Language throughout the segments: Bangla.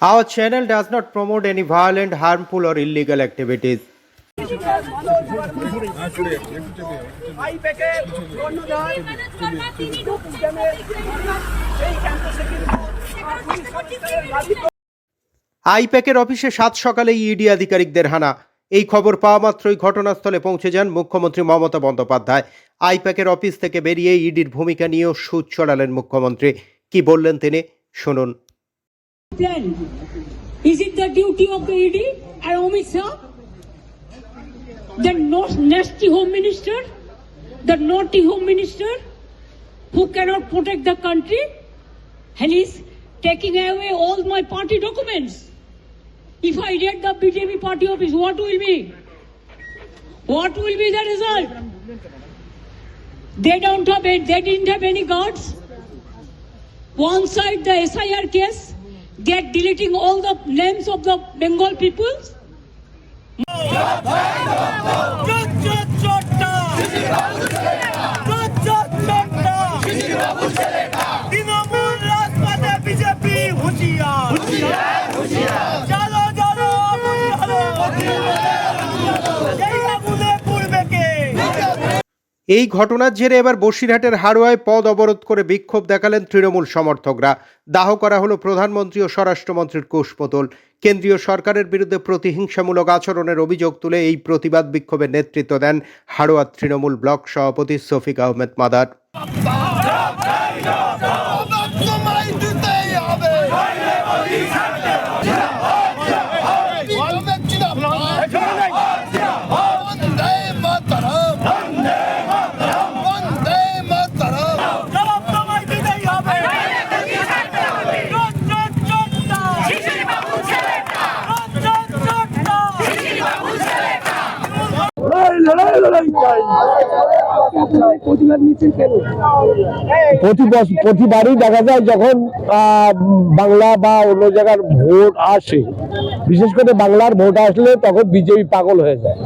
Our channel does not promote any violent, harmful, or illegal activities. আইপ্যাকের অফিসে সাত সকালে ইডি আধিকারিকদের হানা। এই খবর পাওয়া মাত্রই ঘটনাস্থলে পৌঁছে যান মুখ্যমন্ত্রী মমতা বন্দ্যোপাধ্যায়। আইপ্যাকের অফিস থেকে বেরিয়ে ইডির ভূমিকা নিয়েও সুদ ছড়ালেন মুখ্যমন্ত্রী। কি বললেন তিনি? শুনুন। Plan? Is it the duty of the ED and Shah? The nasty home minister? The naughty home minister? Who cannot protect the country? And is taking away all my party documents. If I raid the BJP party office, what will be? What will be the result? They don't have, they didn't have any guards. One side the SIR case, get deleting all the names of the Bengal peoples? No. এই ঘটনার জেরে এবার বসিরহাটের হারোয়ায় পদ অবরোধ করে বিক্ষোভ দেখালেন তৃণমূল সমর্থকরা। দাহ করা হলো প্রধানমন্ত্রী ও স্বরাষ্ট্রমন্ত্রীর কোষপোতল। কেন্দ্রীয় সরকারের বিরুদ্ধে প্রতিহিংসামূলক আচরণের অভিযোগ তুলে এই প্রতিবাদ বিক্ষোভের নেতৃত্ব দেন হারোয়া তৃণমূল ব্লক সভাপতি শফিক আহমেদ মাদার। প্রতিবারই দেখা যায় যখন বাংলা বা অন্য জায়গার ভোট আসে। বিশেষ করে বাংলার ভোট আসলে তখন বিজেপি পাগল হয়ে যায়।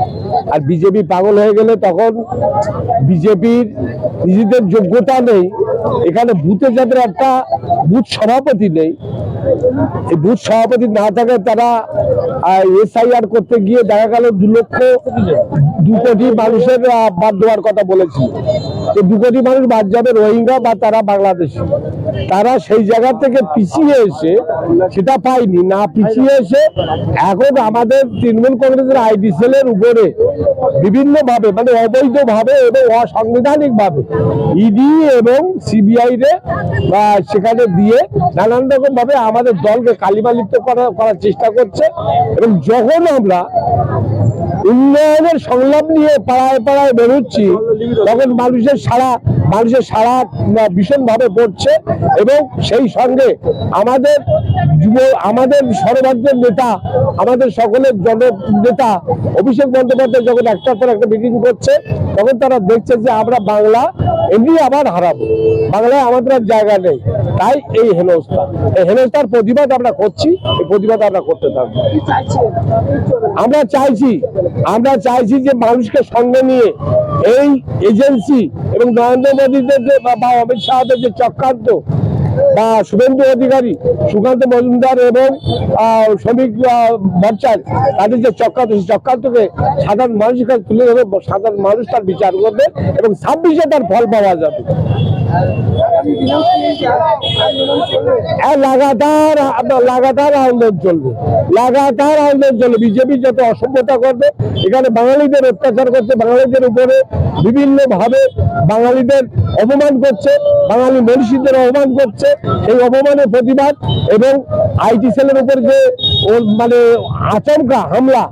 আর বিজেপি পাগল হয়ে গেলে তখন বিজেপির নিজেদের যোগ্যতা নেই। এখানে বুথে যাদের একটা বুথ সভাপতি নেই বুথ সভাপতি না থাকে তারা এসআইআর করতে গিয়ে দেখা গেল দু লক্ষ দু কোটি মানুষের বাদ দেওয়ার কথা বলেছিল। তো দু কোটি মানুষ বাদ যাবে রোহিঙ্গা বা তারা বাংলাদেশি। তারা সেই জায়গা থেকে পিছিয়ে এসে সেটা পায়নি। না পিছিয়ে এসে এখন আমাদের তৃণমূল কংগ্রেসের আইডি সেলের উপরে বিভিন্ন ভাবে মানে অবৈধ ভাবে এবং অসাংবিধানিক ভাবে ইডি এবং সিবিআই রে, বা সেখানে দিয়ে নানান রকম ভাবে আমাদের দলকে কালিমালিপ্ত করা করার চেষ্টা করছে। এবং যখন আমরা উন্নয়নের সংলাপ নিয়ে পাড়ায় পাড়ায় বেরোচ্ছি। তখন মানুষের সারা মানুষের সারা ভীষণ ভাবে পড়ছে এবং সেই সঙ্গে আমাদের যুব, আমাদের সর্বাগ্রের নেতা, আমাদের সকলের জন নেতা অভিষেক বন্দ্যোপাধ্যায় যখন একটার পর একটা মিটিং করছে, তখন তারা দেখছে যে আমরা বাংলা এমনি আবার হারাবো। বাংলায় আমাদের আর জায়গা নেই। তাই এই হেনস্থা। এই হেনস্থার প্রতিবাদ আমরা করছি, এই প্রতিবাদ আমরা করতে থাকব। আমরা চাইছি আমরা চাইছি যে মানুষকে সঙ্গে নিয়ে এই এজেন্সি এবং নরেন্দ্র মোদীদের বা অমিত শাহদের যে চক্রান্ত বা শুভেন্দু অধিকারী সুকান্ত মজুমদার এবং শ্রমিক আহ, তাদের যে চক্রান্ত সেই চক্রান্তকে সাধারণ মানুষের কাছে তুলে ধরে সাধারণ মানুষ তার বিচার করবে এবং ছাব্বিশে তার ফল পাওয়া যাবে। লাগাতার লাগাতার আন্দোলন চলবে। লাগাতার আন্দোলন চলবে। বিজেপি যত অসভ্যতা করবে, এখানে বাঙালিদের অত্যাচার করছে, বাঙালিদের উপরে বিভিন্ন ভাবে বাঙালিদের অপমান করছে, বাঙালি মনীষীদের অপমান করছে। এই অপমানের প্রতিবাদ এবং আইটি সেলের উপর যে মানে আচমকা হামলা,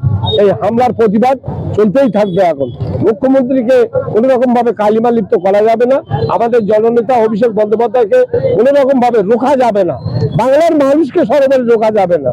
এই হামলার প্রতিবাদ চলতেই থাকবে এখন। মুখ্যমন্ত্রীকে কোনো রকম ভাবে কালিমা লিপ্ত করা যাবে না, আমাদের জননেতা অভিষেক বন্দ্যোপাধ্যায়কে কোনো রকম ভাবে রোখা যাবে না। বাংলার মানুষকে সর্বদা রোখা যাবে না।